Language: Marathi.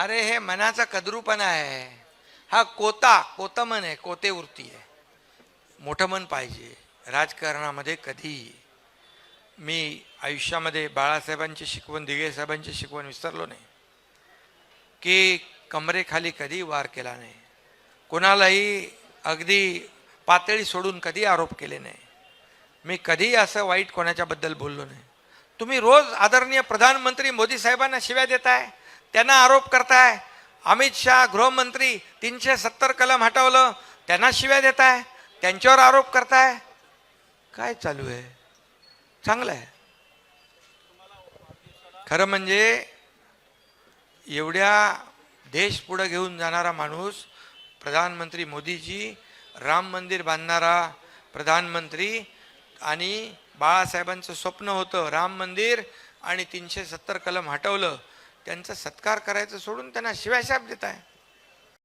अरे हे मनाचा कद्रूपणा आहे. हा कोता कोतमन आहे कोते वृत्ती आहे. मोठं मन पाहिजे. राजकारणामध्ये कधी मी आयुष्यामध्ये बाळासाहेबांची शिकवण दिगेसाहेबांची शिकवण विसरलो नाही. की कमरेखाली कधी वार केला नाही. कोणालाही अगदी पातळी सोडून कधी आरोप केले नाही. मी कधी असं वाईट कोणाच्याबद्दल बोललो नाही. तुम्ही रोज आदरणीय प्रधानमंत्री मोदी साहेबांना शिव्या देताय? त्यांना आरोप करताय. अमित शहा गृहमंत्री तीनशे सत्तर कलम हटवलं त्यांना शिव्या देताय. त्यांच्यावर आरोप करताय. काय चालू आहे? चांगलं आहे. खरं म्हणजे एवढ्या देश पुढं घेऊन जाणारा माणूस प्रधानमंत्री मोदीजी राम मंदिर बांधणारा प्रधानमंत्री आणि बाळासाहेबांचं स्वप्न होतं राम मंदिर आणि तीनशे सत्तर कलम हटवलं त्यांचा सत्कार करायचं सोडून त्यांना शिवाशाप देत आहे